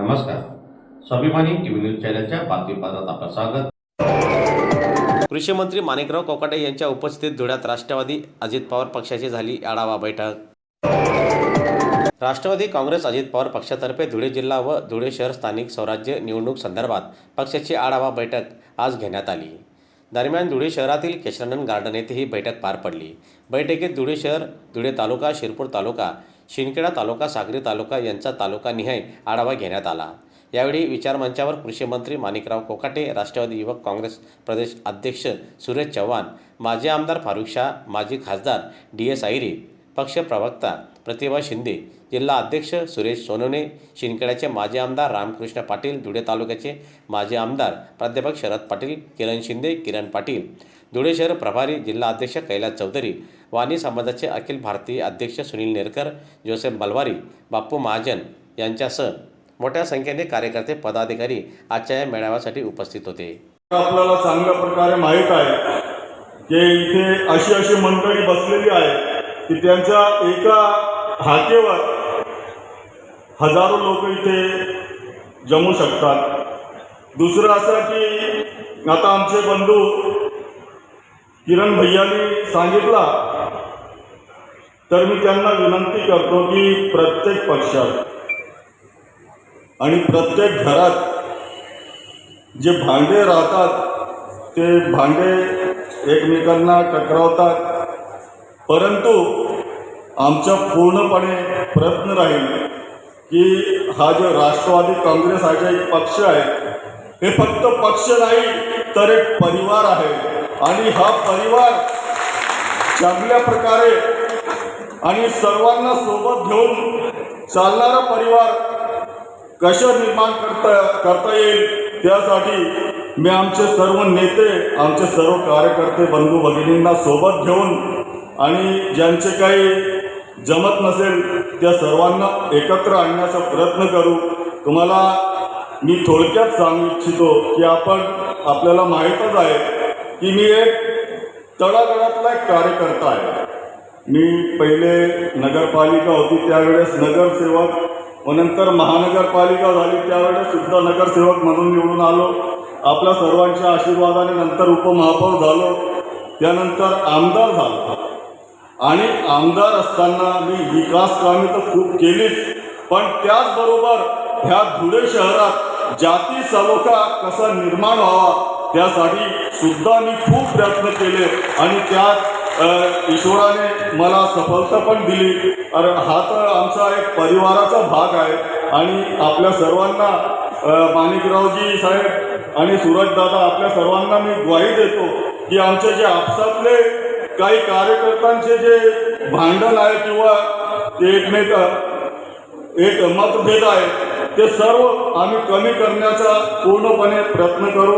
नमस्कार. स्वाभिमानी TV news चॅनलच्या बातमीपत्रात आपलं स्वागत. कृषी मंत्री माणिकराव कोकाटे यांच्या उपस्थितीत धुळ्यात राष्ट्रवादी अजित पवार पक्षाची झाली आढावा बैठक. राष्ट्रवादी काँग्रेस अजित पवार पक्षातर्फे धुळे जिल्हा व धुळे शहर स्थानिक स्वराज्य निवडणूक संदर्भात पक्षाची आढावा बैठक आज घेण्यात आली. दरम्यान धुळे शहरातील केशरानंद गार्डन येथे ही बैठक पार पडली. बैठकीत धुळे शहर धुळे तालुका शिरपूर तालुका शिंदखेडा तालुका सागरी तालुका यांचा तालुकानिहाय आढावा घेण्यात आला. यावेळी विचारमंचावर कृषी मंत्री माणिकराव कोकाटे राष्ट्रवादी युवक काँग्रेस प्रदेश अध्यक्ष सुरेश चव्हाण माजी आमदार फारुख शाह माजी खासदार डी एस आहिरे पक्ष प्रवक्ता प्रतिभा शिंदे जिल्हा अध्यक्ष सुरेश सोनवणे शिंदखेड्याचे माजी आमदार रामकृष्ण पाटील धुळे तालुक्याचे माजी आमदार प्राध्यापक शरद पाटील किरण शिंदे किरण पाटील धुळे शहर प्रभारी जिल्हा अध्यक्ष कैलास चौधरी वाणी समाजाचे अखिल भारतीय अध्यक्ष सुनील नेरकर जोसेफ बलवारी बाप्पू महाजन यांच्यासह मोठ्या संख्येने कार्यकर्ते पदाधिकारी आजच्या या मेळाव्यासाठी उपस्थित होते. आपल्याला चांगल्या प्रकारे माहीत आहे की इथे अशी अशी मंडळी बसलेली आहे की त्यांच्या एका हाकेवर हजारो लोक इथे जमू शकतात. दुसरं असं की आता आमचे बंधू किरण भैयानी सांगितला तर मी त्यांना विनंती करतो की प्रत्येक पक्षात आणि प्रत्येक घरात जे भांडे राहतात ते भांडे एकमेकांना टकरावतात. परंतु आमचा पूर्णपणे प्रयत्न राहील की हा जो राष्ट्रवादी काँग्रेस हा जो एक पक्ष आहे हे फक्त पक्ष नाही तर एक परिवार आहे. आणि हा परिवार चांगल्या प्रकारे आणि सर्वांना सोबत घेऊन चालणारा परिवार कसं निर्माण करता करता येईल त्यासाठी मी आमचे सर्व नेते आमचे सर्व कार्यकर्ते बंधू भगिनींना सोबत घेऊन आणि ज्यांचे काही जमत नसेल त्या सर्वांना एकत्र आणण्याचा प्रयत्न करू. तुम्हाला मी थोडक्यात सांगू इच्छितो की आपण आपल्याला माहीतच आहे की मी एक तळागळातला एक कार्यकर्ता आहे. मी पहिले नगरपालिका होती त्यावेळेस नगरसेवक व नंतर महानगरपालिका झाली. त्यावेळेस सुद्धा नगरसेवक म्हणून निवडून आलो. आपल्या सर्वांच्या आशीर्वादाने नंतर उपमहापौर झालो. त्यानंतर आमदार झालो. आणि आमदार असताना मी विकास कामे तर खूप केलीच. पण त्याचबरोबर ह्या धुळे शहरात जाती सलोखा कसा निर्माण व्हावा त्यासाठी सुद्धा मी खूप प्रयत्न केले. आणि त्यात ईश्वराने मला सफलता पण दिली कारण हा तर आमचा एक परिवाराचा भाग आहे. आणि आपल्या सर्वांना माणिकरावजी साहेब आणि सूरजदादा आपल्या सर्वांना मी ग्वाही देतो की आमचे जे आपसातले काही कार्यकर्त्यांचे जे भांडण आहे किंवा एकमेक एक मतभेद आहे ते सर्व आम्ही कमी करण्याचा पूर्णपणे प्रयत्न करू.